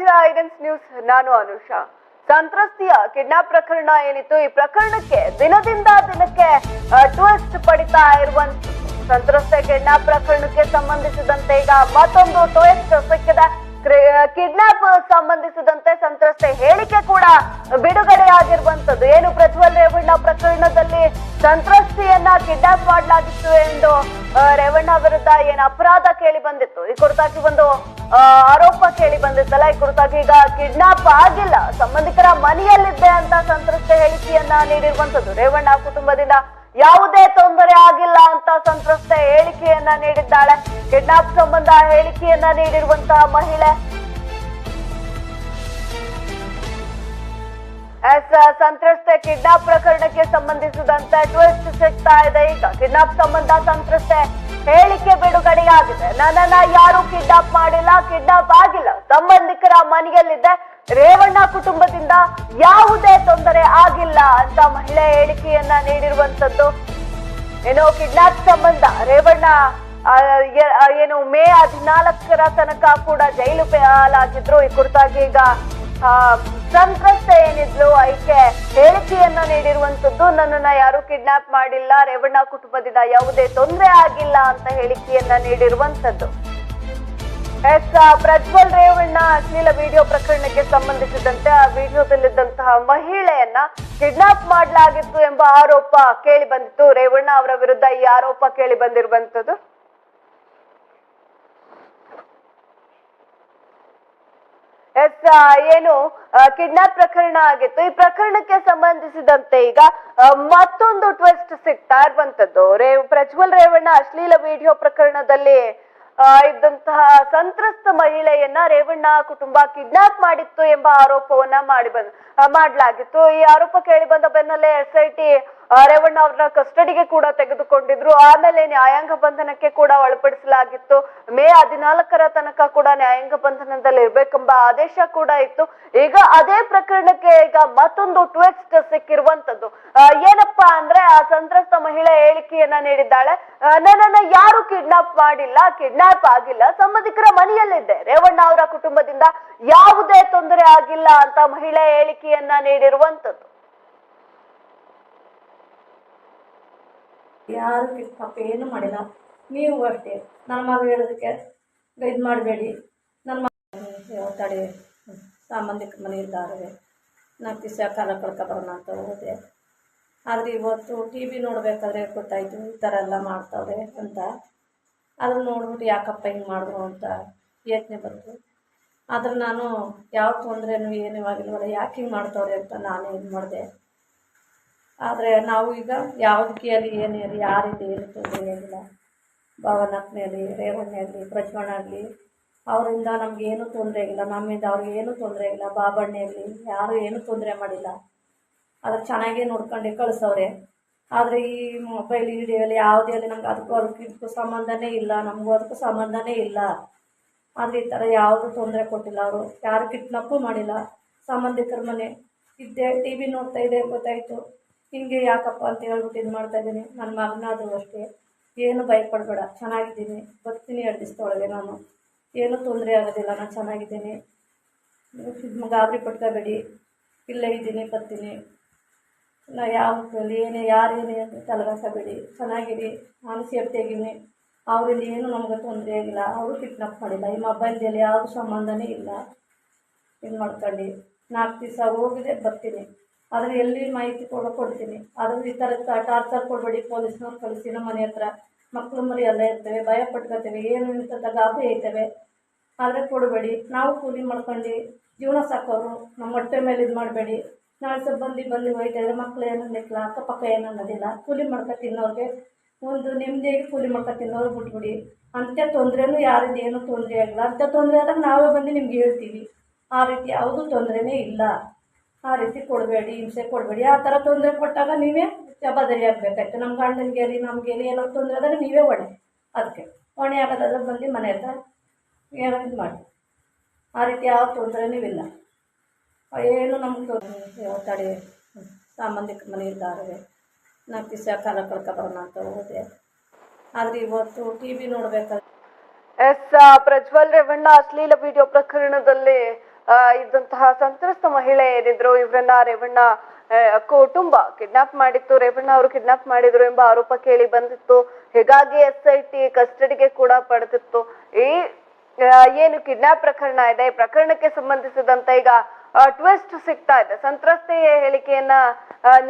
ನೋಡ್ತಾ ಐಡೆನ್ಸ್ ನ್ಯೂಸ್, ನಾನು ಅನುಷಾ. ಸಂತ್ರಸ್ತಿಯ ಕಿಡ್ನಾಪ್ ಪ್ರಕರಣ ಏನಿತ್ತು? ಈ ಪ್ರಕರಣಕ್ಕೆ ದಿನದಿಂದ ದಿನಕ್ಕೆ ಟ್ವಿಸ್ಟ್ ಪಡಿತಾ ಇರುವಂತ ಸಂತ್ರಸ್ತೆ ಕಿಡ್ನಾಪ್ ಪ್ರಕರಣಕ್ಕೆ ಸಂಬಂಧಿಸಿದಂತೆ ಈಗ ಮತ್ತೊಂದು ಟ್ವಿಸ್ಟ್ ಸಿಕ್ಕಿದೆ. ಕಿಡ್ನಾಪ್ ಸಂಬಂಧಿಸಿದಂತೆ ಸಂತ್ರಸ್ತೆ ಹೇಳಿಕೆ ಕೂಡ ಬಿಡುಗಡೆಯಾಗಿರುವಂತದ್ದು ಏನು ಪ್ರಜ್ವಲ್ ರೇವಣ್ಣ ಪ್ರಕರಣದಲ್ಲಿ ಸಂತ್ರಸ್ತೆಯನ್ನ ಕಿಡ್ನಾಪ್ ಮಾಡಲಾಗಿತ್ತು ಎಂದು ರೇವಣ್ಣ ವಿರುದ್ಧ ಏನು ಅಪರಾಧ ಕೇಳಿ ಬಂದಿತ್ತು. ಈ ಕುರಿತಾಗಿ ಒಂದು ಆರೋಪ ಕೇಳಿ ಬಂದಿತ್ತಲ್ಲ. ಈ ಕುರಿತಾಗಿ ಈಗ ಕಿಡ್ನಾಪ್ ಆಗಿಲ್ಲ. ಸಂಬಂಧಿಕರ ಮನೆಯಲ್ಲಿದ್ದೆ ಅಂತ ಸಂತ್ರಸ್ತೆ ಹೇಳಿಕೆಯನ್ನ ನೀಡಿರುವಂತದ್ದು ರೇವಣ್ಣ ಕುಟುಂಬದಿಂದ ಯಾವುದೇ ತೊಂದರೆ ಆಗಿಲ್ಲ ಅಂತ ಸಂತ್ರಸ್ತೆ ಹೇಳಿಕೆಯನ್ನ ನೀಡಿದ್ದಾಳೆ. ಕಿಡ್ನಾಪ್ ಸಂಬಂಧ ಹೇಳಿಕೆಯನ್ನ ನೀಡಿರುವಂತಹ ಮಹಿಳೆ. ಎಸ್, ಸಂತ್ರಸ್ತೆ ಕಿಡ್ನಾಪ್ ಪ್ರಕರಣಕ್ಕೆ ಸಂಬಂಧಿಸಿದಂತೆ ಟ್ವಿಸ್ಟ್ ಸಿಗ್ತಾ ಇದೆ. ಈಗ ಕಿಡ್ನಾಪ್ ಸಂಬಂಧ ಸಂತ್ರಸ್ತೆ ಹೇಳಿಕೆ ಬಿಡುಗಡೆಯಾಗಿದೆ. ನನ್ನನ್ನ ಯಾರು ಕಿಡ್ನಾಪ್ ಮಾಡಿಲ್ಲ, ಕಿಡ್ನಾಪ್ ಆಗಿಲ್ಲ. ಸಂಬಂಧಿಕರ ಮನೆಯಲ್ಲಿದ್ದೆ. ರೇವಣ್ಣ ಕುಟುಂಬದಿಂದ ಯಾವುದೇ ತೊಂದರೆ ಆಗಿಲ್ಲ ಅಂತ ಮಹಿಳೆ ಹೇಳಿಕೆಯನ್ನ ನೀಡಿರುವಂತದ್ದು. ಏನೋ ಕಿಡ್ನಾಪ್ ಸಂಬಂಧ. ರೇವಣ್ಣ ಏನು ಮೇ ಹದಿನಾಲ್ಕರ ತನಕ ಕೂಡ ಜೈಲು ಪಾಲಾಗಿದ್ರು ಈ ಕುರಿತಾಗಿ ಈಗ ಸಂತ್ರಸ್ತ ಏನಿದ್ಲು, ಆಯ್ಕೆ ಹೇಳಿಕೆಯನ್ನ ನೀಡಿರುವಂತದ್ದು. ನನ್ನನ್ನ ಯಾರು ಕಿಡ್ನಾಪ್ ಮಾಡಿಲ್ಲ. ರೇವಣ್ಣ ಕುಟುಂಬದಿಂದ ಯಾವುದೇ ತೊಂದರೆ ಆಗಿಲ್ಲ ಅಂತ ಹೇಳಿಕೆಯನ್ನ ನೀಡಿರುವಂತದ್ದು. ಎಸ್ ಪ್ರಜ್ವಲ್ ರೇವಣ್ಣ ಅಶ್ಲೀಲ ವಿಡಿಯೋ ಪ್ರಕರಣಕ್ಕೆ ಸಂಬಂಧಿಸಿದಂತೆ ಆ ವಿಡಿಯೋದಲ್ಲಿದ್ದಂತಹ ಮಹಿಳೆಯನ್ನ ಕಿಡ್ನಾಪ್ ಮಾಡಲಾಗಿತ್ತು ಎಂಬ ಆರೋಪ ಕೇಳಿ ಬಂದಿತ್ತು. ರೇವಣ್ಣ ಅವರ ವಿರುದ್ಧ ಈ ಆರೋಪ ಕೇಳಿ ಬಂದಿರುವಂತದ್ದು ಎಸ್ ಏನು ಕಿಡ್ನಾಪ್ ಪ್ರಕರಣ ಆಗಿತ್ತು. ಈ ಪ್ರಕರಣಕ್ಕೆ ಸಂಬಂಧಿಸಿದಂತೆ ಈಗ ಮತ್ತೊಂದು ಟ್ವಿಸ್ಟ್ ಸಿಗ್ತಾ ಇರುವಂತದ್ದು ರೇ, ಪ್ರಜ್ವಲ್ ರೇವಣ್ಣ ಅಶ್ಲೀಲ ವಿಡಿಯೋ ಪ್ರಕರಣದಲ್ಲಿ ಇದ್ದಂತಹ ಸಂತ್ರಸ್ತ ಮಹಿಳೆಯನ್ನ ರೇವಣ್ಣ ಕುಟುಂಬ ಕಿಡ್ನಾಪ್ ಮಾಡಿತ್ತು ಎಂಬ ಆರೋಪವನ್ನ ಮಾಡಿ ಬಂದ್ ಮಾಡ್ಲಾಗಿತ್ತು. ಈ ಆರೋಪ ಕೇಳಿ ಬಂದ ಬೆನ್ನಲ್ಲೇ ಎಸ್ ಐ ರೇವಣ್ಣ ಅವ್ರನ್ನ ಕಸ್ಟಡಿಗೆ ಕೂಡ ತೆಗೆದುಕೊಂಡಿದ್ರು. ಆಮೇಲೆ ನ್ಯಾಯಾಂಗ ಬಂಧನಕ್ಕೆ ಕೂಡ ಒಳಪಡಿಸಲಾಗಿತ್ತು. ಮೇ ಹದಿನಾಲ್ಕರ ತನಕ ಕೂಡ ನ್ಯಾಯಾಂಗ ಬಂಧನದಲ್ಲಿ ಇರ್ಬೇಕೆಂಬ ಆದೇಶ ಕೂಡ ಇತ್ತು. ಈಗ ಅದೇ ಪ್ರಕರಣಕ್ಕೆ ಈಗ ಮತ್ತೊಂದು ಟ್ವಿಸ್ಟ್ ಸಿಕ್ಕಿರುವಂತದ್ದು. ಏನಪ್ಪಾ ಅಂದ್ರೆ ಆ ಸಂತ್ರಸ್ತ ಮಹಿಳೆ ಹೇಳಿಕೆಯನ್ನ ನೀಡಿದ್ದಾಳೆ. ನನ್ನನ್ನ ಯಾರು ಕಿಡ್ನಾಪ್ ಮಾಡಿಲ್ಲ ಕಿಡ್ನಾಪ್ ಆಗಿಲ್ಲ, ಸಂಬಂಧಿಕರ ಮನೆಯಲ್ಲಿದ್ದೆ. ರೇವಣ್ಣ ಅವರ ಕುಟುಂಬದಿಂದ ಯಾವುದೇ ತೊಂದರೆ ಆಗಿಲ್ಲ ಅಂತ ಮಹಿಳೆ ಹೇಳಿಕೆಯನ್ನ ನೀಡಿರುವಂತದ್ದು. ಯಾರು ಕಿಡ್ನಾಪ್ ಏನು ಮಾಡಿಲ್ಲ. ನೀವು ಅಷ್ಟೇ. ನನ್ನ ಮಗ ಹೇಳೋದಕ್ಕೆ ಇದು ಮಾಡಬೇಡಿ. ನನ್ನ ಮಗ ತಡೆ ಸಂಬಂಧಿಕ ಮನೆ ಇದ್ದಾರೆ. ನಾನು ಕಿಸ ಕಾಲ ಕಳ್ಕೊಬರೋಣ ಅಂತ ಹೋದೆ. ಆದರೆ ಇವತ್ತು ಟಿ ವಿ ನೋಡಬೇಕಾದ್ರೆ ಗೊತ್ತಾಯಿತು, ಈ ಥರ ಎಲ್ಲ ಮಾಡ್ತಾವ್ರೆ ಅಂತ. ಅದನ್ನು ನೋಡ್ಬಿಟ್ಟು ಯಾಕಪ್ಪ ಹಿಂಗೆ ಮಾಡಿದ್ರು ಅಂತ ಯೋಚನೆ ಬಂತು. ಆದ್ರೆ ನಾನು ಯಾವ ತೊಂದರೆನೂ ಏನೂ ಆಗಿಲ್ವಲ್ಲ ಯಾಕೆ ಹಿಂಗೆ ಮಾಡ್ತಾವ್ರೆ ಅಂತ ನಾನೇ ಇದು ಮಾಡಿದೆ. ಆದರೆ ನಾವು ಈಗ ಯಾವುದಕ್ಕೆ ಅಲ್ಲಿ ಏನೇ ಇರಲಿ ಯಾರಿದೆ ಏನು ತೊಂದರೆ ಏನಿಲ್ಲ. ಭಾವನಾತ್ಮೆಯಲ್ಲಿ ರೇವಣ್ಣಲ್ಲಿ ಪ್ರಜ್ವಣ್ಣ ಆಗಲಿ ಅವರಿಂದ ನಮಗೇನು ತೊಂದರೆ ಇಲ್ಲ ನಮ್ಮಿಂದ ಅವ್ರಿಗೆ ಏನೂ ತೊಂದರೆ ಇಲ್ಲ ಬಾಬಣ್ಣೆಯಲ್ಲಿ ಯಾರು ಏನೂ ತೊಂದರೆ ಮಾಡಿಲ್ಲ. ಅದ್ರ ಚೆನ್ನಾಗೇ ನೋಡ್ಕೊಂಡು ಕಳಿಸವ್ರೆ. ಆದರೆ ಈ ಮೊಬೈಲ್ ವಿಡಿಯೋಲಿ ಯಾವುದೇ ಅಲ್ಲಿ ನಮ್ಗೆ ಅದಕ್ಕೂ ಅದಕ್ಕೂ ಇದಕ್ಕೂ ಸಂಬಂಧನೇ ಇಲ್ಲ. ನಮಗೂ ಅದಕ್ಕೂ ಸಂಬಂಧನೇ ಇಲ್ಲ. ಆದರೆ ಈ ಥರ ಯಾವುದೂ ತೊಂದರೆ ಕೊಟ್ಟಿಲ್ಲ ಅವರು. ಯಾರು ಕಿಟ್ನಪ್ಪು ಮಾಡಿಲ್ಲ. ಸಂಬಂಧಿಕರ ಮನೆ. ಇದ್ದೆ ಟಿ ವಿ ನೋಡ್ತಾ ಇದೆ ಗೊತ್ತಾಯಿತು. ಹಿಂಗೆ ಯಾಕಪ್ಪ ಅಂತ ಹೇಳ್ಬಿಟ್ಟು ಇದು ಮಾಡ್ತಾ ಇದ್ದೀನಿ. ನನ್ನ ಮಗನಾದರೂ ಅಷ್ಟೇ. ಏನು ಭಯಪಡಬೇಡ. ಚೆನ್ನಾಗಿದ್ದೀನಿ. ಬರ್ತೀನಿ ಎರಡು ದಿವಸದೊಳಗೆ ನಾನು. ಏನೂ ತೊಂದರೆ ಆಗೋದಿಲ್ಲ. ನಾನು ಚೆನ್ನಾಗಿದ್ದೀನಿ. ಗಾಬರಿ ಪಟ್ಕೋಬೇಡಿ. ಇಲ್ಲೇ ಇದ್ದೀನಿ, ಬರ್ತೀನಿ. ನಾ ಯಾವ ಏನೇ ಯಾರೇನೇ ಅಂತ ತಲೆಗಾಸಬೇಡಿ ಚೆನ್ನಾಗಿರಿ. ನಾನು ಸೇಫ್ಟಿಯಾಗಿದ್ದೀನಿ. ಅವರಿಂದ ಏನು ನಮ್ಗೆ ತೊಂದರೆ ಆಗಿಲ್ಲ. ಅವರು ಕಿಡ್ನಾಪ್ ಮಾಡಿಲ್ಲ. ಈ ಮೊಬೈಲ್ದಲ್ಲಿ ಯಾವುದು ಸಂಬಂಧನೇ ಇಲ್ಲ. ಇದು ಮಾಡ್ಕೊಂಡು ನಾಲ್ಕು ದಿವಸ ಹೋಗಿದೆ, ಬರ್ತೀನಿ. ಆದರೆ ಎಲ್ಲಿ ಮಾಹಿತಿ ಕೊಡೋ ಕೊಡ್ತೀನಿ. ಆದರೂ ಈ ಥರ ಟಾರ್ಚರ್ ಕೊಡಬೇಡಿ, ಪೊಲೀಸ್ನವ್ರು ಕಳಿಸಿ, ನಮ್ಮ ಮನೆ ಹತ್ರ. ಮಕ್ಕಳು ಮರಿ ಎಲ್ಲ ಇರ್ತವೆ, ಭಯ ಪಟ್ಕೋತೇವೆ, ಏನು ಇಂಥ ಗಾಬರಿ ಐತವೆ. ಆದರೆ ಕೊಡಬೇಡಿ. ನಾವು ಕೂಲಿ ಮಾಡ್ಕೊಂಡು ಜೀವನ ಸಾಕೋರು, ನಮ್ಮ ಹೊಟ್ಟೆ ಮೇಲೆ ಇದು ಮಾಡಬೇಡಿ. ನಾಳೆ ಸ್ವಲ್ಪ ಬಂದು ಬಂದು ಹೋಯ್ತಾ ಇದ್ರೆ ಮಕ್ಳು ಏನು ಅನ್ನಕ್ಕಿಲ್ಲ ಅಕ್ಕಪಕ್ಕ ಏನು ಅನ್ನೋದಿಲ್ಲ ಕೂಲಿ ಮಾಡ್ಕೊ ತಿನ್ನೋರಿಗೆ ಒಂದು ನೆಮ್ಮದಿಯಾಗಿ ಕೂಲಿ ಮಾಡ್ಕೊ ತಿನ್ನೋರು ಬಿಟ್ಬಿಡಿ. ಅಂತ ತೊಂದರೆನೂ ಯಾರಿಂದ ಏನೂ ತೊಂದರೆ ಆಗಿಲ್ಲ ಅಂತ ತೊಂದರೆ ಆದಾಗ ನಾವೇ ಬಂದು ನಿಮ್ಗೆ ಹೇಳ್ತೀವಿ. ಆ ರೀತಿ ಯಾವುದೂ ತೊಂದರೆನೇ ಇಲ್ಲ. ಆ ರೀತಿ ಕೊಡಬೇಡಿ, ಹಿಂಸೆ ಕೊಡಬೇಡಿ. ಆ ಥರ ತೊಂದರೆ ಕೊಟ್ಟಾಗ ನೀವೇ ಜವಾಬ್ದಾರಿ ಆಗಬೇಕಾಯ್ತು. ನಮ್ಮ ಗಂಡನಿಗೆ ರೀ ನಮಗೆ ಏನೋ ತೊಂದರೆ ಆದರೆ ನೀವೇ ಹೊಣೆ ಅದಕ್ಕೆ ಹೊಣೆ ಆಗೋದಾದ್ರೆ ಬಂದು ಮನೆ ಹತ್ರ ಏನೋ ಇದು ಮಾಡಿ. ಆ ರೀತಿ ಯಾವ ತೊಂದರೆನೂ ಇಲ್ಲ. ಏನು ನಮ್ಗೆ ತೊಂದರೆ ತಡೆ ಸಂಬಂಧಿಕ ಮನೆ ಇದ್ದಾರೆ ನಾನು ಕಿಸ ಕಾಲ ಕಳ್ಕೊಬರೋಣ ಅಂತ ಹೋದೆ. ಆದರೆ ಇವತ್ತು ಟಿ ವಿ ನೋಡ್ಬೇಕಾದ್ರೆ ಎಸ್ ಪ್ರಜ್ವಲ್ ರೇವಣ್ಣ ಅಶ್ಲೀಲ ವಿಡಿಯೋ ಪ್ರಕರಣದಲ್ಲಿ ಇದ್ದಂತಹ ಸಂತ್ರಸ್ತ ಮಹಿಳೆ ಏನಿದ್ರು ಇವರನ್ನ ರೇವಣ್ಣ ಕುಟುಂಬ ಕಿಡ್ನಾಪ್ ಮಾಡಿತ್ತು. ರೇವಣ್ಣ ಅವರು ಕಿಡ್ನಾಪ್ ಮಾಡಿದ್ರು ಎಂಬ ಆರೋಪ ಕೇಳಿ ಬಂದಿತ್ತು. ಹೀಗಾಗಿ ಎಸ್ ಐ ಟಿ ಕಸ್ಟಡಿಗೆ ಕೂಡ ಪಡೆದಿತ್ತು. ಈ ಏನು ಕಿಡ್ನಾಪ್ ಪ್ರಕರಣ ಇದೆ. ಈ ಪ್ರಕರಣಕ್ಕೆ ಸಂಬಂಧಿಸಿದಂತ ಈಗ ಟ್ವಿಸ್ಟ್ ಸಿಗ್ತಾ ಇದೆ. ಸಂತ್ರಸ್ತೆಯ ಹೇಳಿಕೆಯನ್ನ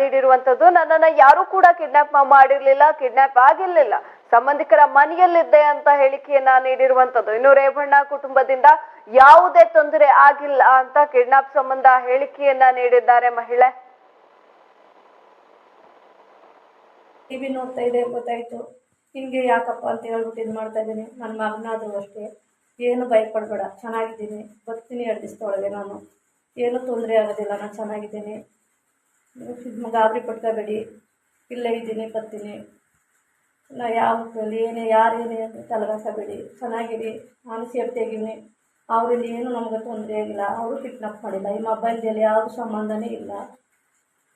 ನೀಡಿರುವಂತದ್ದು ನನ್ನನ್ನ ಯಾರು ಕೂಡ ಕಿಡ್ನಾಪ್ ಮಾಡಿರ್ಲಿಲ್ಲ ಕಿಡ್ನಾಪ್ ಆಗಿರ್ಲಿಲ್ಲ. ಸಂಬಂಧಿಕರ ಮನೆಯಲ್ಲಿದ್ದೆ ಅಂತ ಹೇಳಿಕೆಯನ್ನ ನೀಡಿರುವಂತದ್ದು. ಇನ್ನು ರೇವಣ್ಣ ಕುಟುಂಬದಿಂದ ಯಾವುದೇ ತೊಂದರೆ ಆಗಿಲ್ಲ ಅಂತ ಕಿಡ್ನಾಪ್ ಸಂಬಂಧ ಹೇಳಿಕೆಯನ್ನ ನೀಡಿದ್ದಾರೆ ಮಹಿಳೆ. ಟಿವಿ ನೋಡ್ತಾ ಇದೆ, ಗೊತ್ತಾಯ್ತು. ಹಿಂಗೆ ಯಾಕಪ್ಪ ಅಂತ ಹೇಳ್ಬಿಟ್ಟು ಇದು ಮಾಡ್ತಾ ಇದ್ದೀನಿ ನನ್ನ ಮಗನಾದರೂ ಅಷ್ಟೇ. ಏನು ಭಯಪಡಬೇಡ, ಚೆನ್ನಾಗಿದ್ದೀನಿ. ಬರ್ತೀನಿ ಎರಡು ದಿವಸದೊಳಗೆ ನಾನು. ಏನೂ ತೊಂದರೆ ಆಗೋದಿಲ್ಲ, ನಾನು ಚೆನ್ನಾಗಿದ್ದೀನಿ. ಗಾಬರಿ ಪಟ್ಕೋಬೇಡಿ. ಇಲ್ಲೇ ಇದ್ದೀನಿ, ಬರ್ತೀನಿ. ನಾ ಯಾವ ಏನೇ ಯಾರೇನೇ ಅಂತ ತಲೆಗಾಸಬೇಡಿ ಚೆನ್ನಾಗಿರಿ, ನಾನು ಸೇಫ್ಟಿಯಾಗಿದ್ದೀನಿ ಅವರಿಂದ ಏನು ನಮ್ಗೆ ತೊಂದರೆ ಆಗಿಲ್ಲ ಅವರು ಕಿಡ್ನಾಪ್ ಮಾಡಿಲ್ಲ. ಈ ಮೊಬೈಲ್ದಲ್ಲಿ ಯಾವ ಸಂಬಂಧನೇ ಇಲ್ಲ.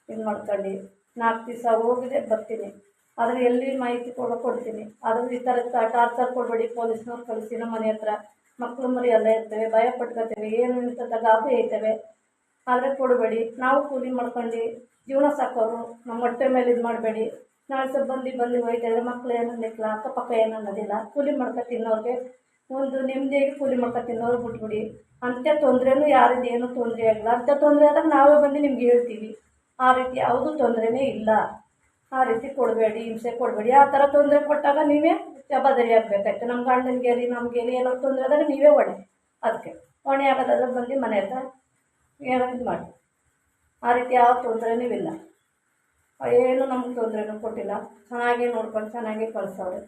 ಇದು ಮಾಡ್ಕೊಂಡು. ನಾಲ್ಕು ದಿವಸ ಹೋಗಿದೆ, ಬರ್ತೀನಿ. ಆದರೆ ಎಲ್ಲಿ ಮಾಹಿತಿ ಕೊಡೋ ಕೊಡ್ತೀನಿ. ಆದರೂ ಈ ಥರ ಟಾರ್ಚರ್ ಕೊಡಬೇಡಿ. ಪೊಲೀಸ್ನವ್ರು ಕಳಿಸಿ ನಮ್ಮ ಮನೆ ಹತ್ರ. ಮಕ್ಕಳು ಮರಿ ಎಲ್ಲ ಇರ್ತವೆ, ಭಯ ಪಟ್ಕೋತೇವೆ, ಏನು ಅಂತ ಗಾಬರಿ ಐತವೆ. ಆದರೆ ಕೊಡಬೇಡಿ. ನಾವು ಕೂಲಿ ಮಾಡ್ಕೊಂಡು. ಜೀವನ ಸಾಕೋರು. ನಮ್ಮ ಹೊಟ್ಟೆ ಮೇಲೆ ಇದು ಮಾಡಬೇಡಿ. ನಾಳೆ ಸ್ವಲ್ಪ ಬಂದು ಬಂದು ಹೋಯ್ತಿದ್ರೆ ಮಕ್ಳು ಏನು ಅನ್ನಿಕ್ಲ ಅಕ್ಕಪಕ್ಕ ಏನು ಅನ್ನೋದಿಲ್ಲ ಕೂಲಿ ಮಾಡ್ಕೊ ತಿನ್ನೋರಿಗೆ ಒಂದು ನೆಮ್ಮದಿಯಾಗಿ ಕೂಲಿ ಮಾಡ್ಕೊ ತಿನ್ನೋರು ಬಿಟ್ಬಿಡಿ. ಅಂತ ತೊಂದರೆನೂ ಯಾರಿಂದ ಏನೂ ತೊಂದರೆ ಆಗಿಲ್ಲ ಅಂಥ ತೊಂದರೆ ಆದಾಗ ನಾವೇ ಬಂದು ನಿಮ್ಗೆ ಹೇಳ್ತೀವಿ. ಆ ರೀತಿ ಯಾವುದೂ ತೊಂದರೆನೇ ಇಲ್ಲ. ಆ ರೀತಿ ಕೊಡಬೇಡಿ, ಹಿಂಸೆ ಕೊಡಬೇಡಿ. ಆ ಥರ ತೊಂದರೆ ಕೊಟ್ಟಾಗ ನೀವೇ ಜವಾಬ್ದಾರಿ ಆಗಬೇಕಾಯ್ತು. ನಮ್ಮ ಗಂಡನಿಗೆ ಆಗಲಿ ನಮಗೆ ಆಗಲಿ ಏನೋ ತೊಂದರೆ ಆದಾಗ ನೀವೇ ಹೊಣೆ. ಅದಕ್ಕೆ ಹೊಣೆ ಆಗೋದಾದ್ರೆ ಬಂದು ಮನೆ ಹತ್ರ ಏನೋ ಇದು ಮಾಡಿ. ಆ ರೀತಿ ಯಾವ ತೊಂದರೆನೂ ಇಲ್ಲ. ಏನು ನಮ್ಗೆ ತೊಂದರೆನೂ ಕೊಟ್ಟಿಲ್ಲ. ಚೆನ್ನಾಗೇ ನೋಡ್ಕೊಂಡು ಚೆನ್ನಾಗೇ ಕಳಿಸೋರು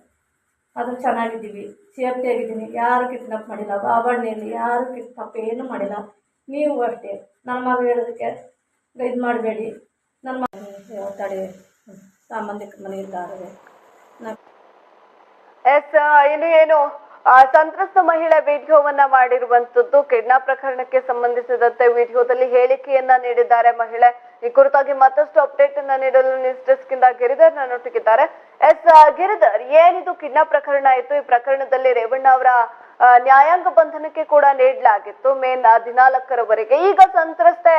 ಅದು ಚೆನ್ನಾಗಿದ್ದೀವಿ. ಸೇಫ್ಟಿ ಆಗಿದ್ದೀನಿ ಯಾರು ಕಿಡ್ನಾಪ್ ಮಾಡಿಲ್ಲ. ಬಾಬಣ್ಣೆಯಲ್ಲಿ ಯಾರು ಕಿಡ್ನಾಪ್ ಏನು ಮಾಡಿಲ್ಲ. ನೀವು ಅಷ್ಟೇ. ನನ್ನ ಮಗ ಹೇಳೋದಕ್ಕೆ ಇದು ಮಾಡಬೇಡಿ. ನನ್ನ ಮಗ ತಡೆ ಸಂಬಂಧಿಕ ಮನೆ ಎಸ್ ಇನ್ನು ಏನು? ಸಂತ್ರಸ್ತ ಮಹಿಳೆ ವಿಡಿಯೋವನ್ನ ಮಾಡಿರುವಂತದ್ದು ಕಿಡ್ನಾಪ್ ಪ್ರಕರಣಕ್ಕೆ ಸಂಬಂಧಿಸಿದಂತೆ ವಿಡಿಯೋದಲ್ಲಿ ಹೇಳಿಕೆಯನ್ನ ನೀಡಿದ್ದಾರೆ ಮಹಿಳೆ. ಈ ಕುರಿತಾಗಿ ಮತ್ತಷ್ಟು ಅಪ್ಡೇಟ್ ಅನ್ನ ನೀಡಲು ನ್ಯೂಸ್ ಡೆಸ್ಕ್ ಇಂದ ಗಿರಿಧರ್ ನನ್ನೊಟ್ಟಿಗಿದ್ದಾರೆ. ಎಸ್ ಗಿರಿಧರ್, ಏನಿದು ಕಿಡ್ನಾಪ್ ಪ್ರಕರಣ ಆಯ್ತು? ಈ ಪ್ರಕರಣದಲ್ಲಿ ರೇವಣ್ಣ ಅವರ ನ್ಯಾಯಾಂಗ ಬಂಧನಕ್ಕೆ ಕೂಡ ನೀಡಲಾಗಿತ್ತು, ಮೇ ಹದಿನಾಲ್ಕರವರೆಗೆ ಈಗ ಸಂತ್ರಸ್ತೆ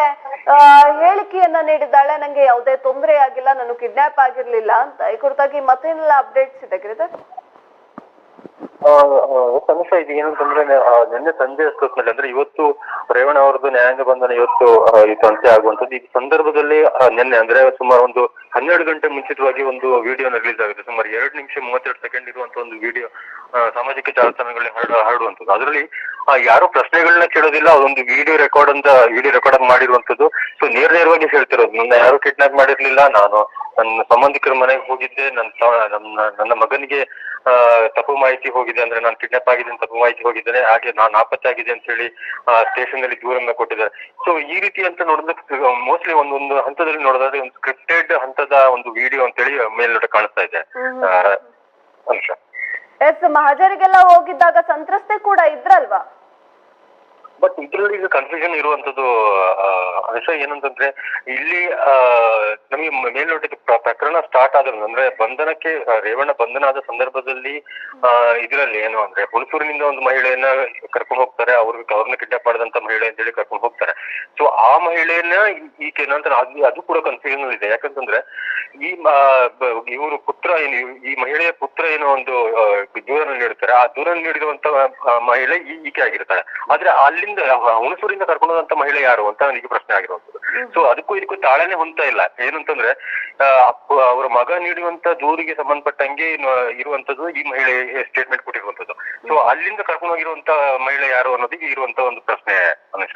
ಹೇಳಿಕೆಯನ್ನ ನೀಡಿದ್ದಾಳೆ. ನಂಗೆ ಯಾವುದೇ ತೊಂದರೆ ಆಗಿಲ್ಲ, ನಾನು ಕಿಡ್ನಾಪ್ ಆಗಿರ್ಲಿಲ್ಲ ಅಂತ. ಈ ಕುರಿತಾಗಿ ಮತ್ತೇನೆಲ್ಲ ಅಪ್ಡೇಟ್ಸ್ ಇದೆ ಗಿರಿಧರ್? ಸಮಸ್ಯೆ ಇದೆ. ಏನಂತಂದ್ರೆ ಆ, ನಿನ್ನೆ ಸಂಜೆ ಅಷ್ಟೊತ್ತಿನಲ್ಲಿ ಅಂದ್ರೆ ಇವತ್ತು ರೇವಣ್ಣ ಅವರದ್ದು ನ್ಯಾಯಾಂಗ ಬಂಧನ ಇವತ್ತು ಅಂತ್ಯ ಆಗುವಂತದ್ದು ಈ ಸಂದರ್ಭದಲ್ಲಿ ನಿನ್ನೆ ಅಂದ್ರೆ ಸುಮಾರು ಒಂದು ಹನ್ನೆರಡು ಗಂಟೆ ಮುಂಚಿತವಾಗಿ ಒಂದು ವಿಡಿಯೋ ರಿಲೀಸ್ ಆಗುತ್ತೆ. ಸುಮಾರು ಎರಡು ನಿಮಿಷ ಮೂವತ್ತೆರಡು ಸೆಕೆಂಡ್ ಇರುವಂತ ಒಂದು ವಿಡಿಯೋ ಸಾಮಾಜಿಕ ಜಾಲತಾಣಗಳಲ್ಲಿ ಹರಡ ಹರಡುವಂಥದ್ದು. ಅದರಲ್ಲಿ ಯಾರು ಪ್ರಶ್ನೆಗಳನ್ನ ಕೇಳೋದಿಲ್ಲ. ಅದೊಂದು ವಿಡಿಯೋ ರೆಕಾರ್ಡ್ ಅಂತ ವಿಡಿಯೋ ರೆಕಾರ್ಡ್ ಮಾಡಿರುವಂತದ್ದು ಸೊ ನೇರ ನೇರವಾಗಿ ಹೇಳ್ತಿರೋದು. ನನ್ನ ಯಾರು ಕಿಡ್ನಾಪ್ ಮಾಡಿರ್ಲಿಲ್ಲ ನಾನು ನನ್ನ ಸಂಬಂಧಿಕರ ಮನೆಗೆ ಹೋಗಿದ್ದೆ ನನ್ನ ನನ್ನ ನನ್ನ ಮಗನಿಗೆ ತಪ್ಪು ಮಾಹಿತಿ ಹೋಗಿದೆ ಅಂದ್ರೆ ನಾನು ಕಿಡ್ನಾಪ್ ಆಗಿದೆ ಅಂತ ತಪ್ಪು ಮಾಹಿತಿ ಹೋಗಿದ್ದೇನೆ ಹಾಗೆ ನಾನು ನಾಪತ್ತೆ ಆಗಿದೆ ಅಂತ ಹೇಳಿ ಸ್ಟೇಷನ್ನಲ್ಲಿ ದೂರನ್ನ ಕೊಟ್ಟಿದ್ದಾರೆ. ಸೊ ಈ ರೀತಿ ಅಂತ ನೋಡಿದ್ರೆ ಮೋಸ್ಟ್ಲಿ ಒಂದೊಂದು ಹಂತದಲ್ಲಿ ನೋಡೋದಾದ್ರೆ ಒಂದು ಸ್ಕ್ರಿಪ್ಟೆಡ್ ಹಂತದ ಒಂದು ವಿಡಿಯೋ ಅಂತ ಅಂತೇಳಿ ಮೇಲ್ನೋಟ ಕಾಣಿಸ್ತಾ ಇದೆ. ಅಂಶ. ಎಸ್ ಮಹಜರಿಗೆಲ್ಲ ಹೋಗಿದ್ದಾಗ ಸಂತ್ರಸ್ತೆ ಕೂಡ ಇದ್ರಲ್ವಾ? ಬಟ್ ಇದರಲ್ಲಿ ಈಗ ಕನ್ಫ್ಯೂಷನ್ ಇರುವಂತದ್ದು ಅಂಶ ಏನಂತಂದ್ರೆ, ಇಲ್ಲಿ ನಮಗೆ ಮೇಲ್ನೋಟಕ್ಕೆ ಪ್ರ- ಪ್ರಕರಣ ಸ್ಟಾರ್ಟ್ ಆದ ಅಂದ್ರೆ ಬಂಧನಕ್ಕೆ ರೇವಣ್ಣ ಬಂಧನ ಆದ ಸಂದರ್ಭದಲ್ಲಿ ಇದರಲ್ಲಿ ಏನು ಅಂದ್ರೆ, ಹುಣಸೂರಿನಿಂದ ಒಂದು ಮಹಿಳೆಯನ್ನ ಕರ್ಕೊಂಡು ಹೋಗ್ತಾರೆ, ಅವ್ರಿಗೆ ಅವ್ರನ್ನ ಕಿಡ್ನಾಪ್ ಮಾಡಿದಂತ ಮಹಿಳೆ ಅಂತ ಹೇಳಿ ಕರ್ಕೊಂಡು ಹೋಗ್ತಾರೆ. ಸೊ ಆ ಮಹಿಳೆಯನ್ನ ಈಕೆ ನಂತರ ಅದು ಕೂಡ ಕನ್ಫ್ಯೂಷನ್ ಇದೆ. ಯಾಕಂತಂದ್ರೆ, ಈ ಇವರು ಪುತ್ರ ಏನು, ಈ ಮಹಿಳೆಯ ಪುತ್ರ ಏನೋ ಒಂದು ದೂರನ್ನು ನೀಡುತ್ತಾರೆ. ಆ ದೂರನ್ನು ನೀಡಿರುವಂತ ಮಹಿಳೆ ಈಕೆ ಆಗಿರ್ತಾಳೆ. ಆದ್ರೆ ಅಲ್ಲಿಂದ ಹ- ಹುಣಸೂರಿಂದ ಕರ್ಕೊಂಡು ಹೋದಂತ ಮಹಿಳೆ ಯಾರು ಅಂತ ನನಗೆ ಪ್ರಶ್ನೆ ಆಗಿರುವಂತದ್ದು ಸೊ ಅದಕ್ಕೂ ಇದಕ್ಕೂ ತಾಳನೆ ಹೊಂತ ಇಲ್ಲ. ಏನಂತಂದ್ರೆ ಅವರ ಮಗ ನೀಡುವಂತ ದೂರಿಗೆ ಸಂಬಂಧಪಟ್ಟಂಗೆ ಇರುವಂತದ್ದು ಈ ಮಹಿಳೆ ಸ್ಟೇಟ್ಮೆಂಟ್ ಕೊಟ್ಟಿರುವಂತದ್ದು ಸೊ ಅಲ್ಲಿಂದ ಕರ್ಕೊಂಡು ಹೋಗಿರುವಂತ ಮಹಿಳೆ ಯಾರು ಅನ್ನೋದು ಇರುವಂತ ಒಂದು ಪ್ರಶ್ನೆ ಅನುಷ.